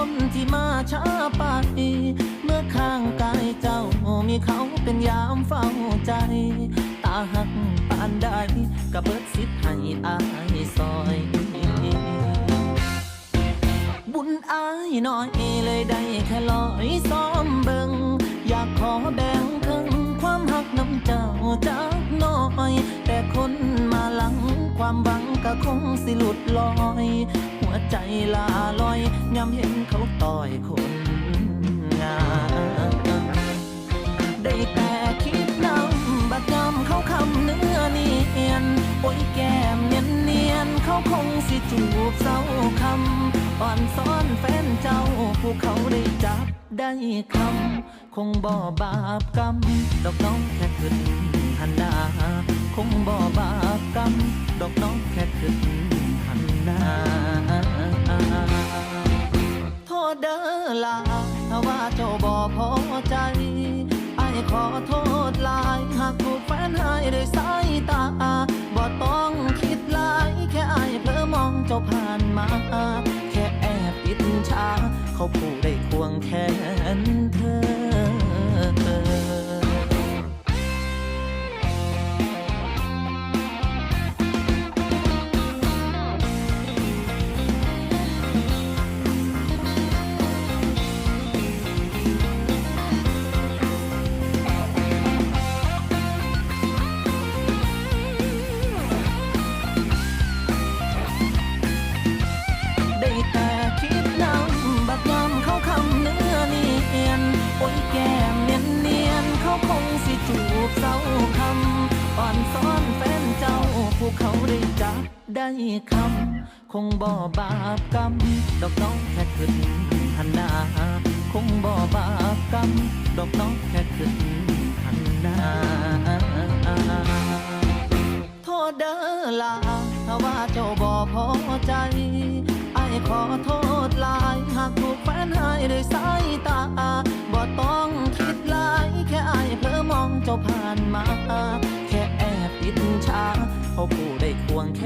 คนที่มาช้าไป เมื่อข้างกายเจ้ามีเขาเป็นยามเฝ้าใจ ตาหักปานใดกระเบิดสิทธิ์ให้อายซอย บุญอายน้อยเลยได้แค่ลอยซ้อมเบิงอยากขอแบ ก็คงสิหลุดลอย หัวใจลาลอยยามเห็นเขาต่อยคนงามได้แต่คิดนำบัดยำเขาคำเนื้อเนียนโอ้ยแก้มเนียนเนียนเขาคงสิจูบเศร้าคำอ่อนซ้อนแฟนเจ้าผู้เขาได้จับได้คำ คงบ่บาปกรรม ดอกน้องแค่ขึ้นหันหน้าคงบ่บาปกรรม ดอกน้องแค่ ลาถ้าว่าเจ้าบ่พอใจไอ้ขอโทษหลาย หากถูกแฟนหายด้วยสายตาบ่ต้องคิดหลาย แค่ไอ้เพลอมองเจ้าผ่านมา แค่แอบอิจฉาเขาผู้ได้ควงแข เขาได้จับได้คำ คงบ่บาปกรรม ดอกน้องแค่ขึ้นหันหน้า คงบ่บาปกรรม ดอกน้องแค่ขึ้นหันหน้า โทษเด้อลาถ้าว่าเจ้าบ่พอใจไอ้ขอโทษลาย หากถูกแฟนหายด้วยสายตา บ่ต้องคิดลาย แค่ไอ้ายเผลอมองเจ้าผ่านมา แค่แอบอิจฉา เขาผู้ได้ควงแข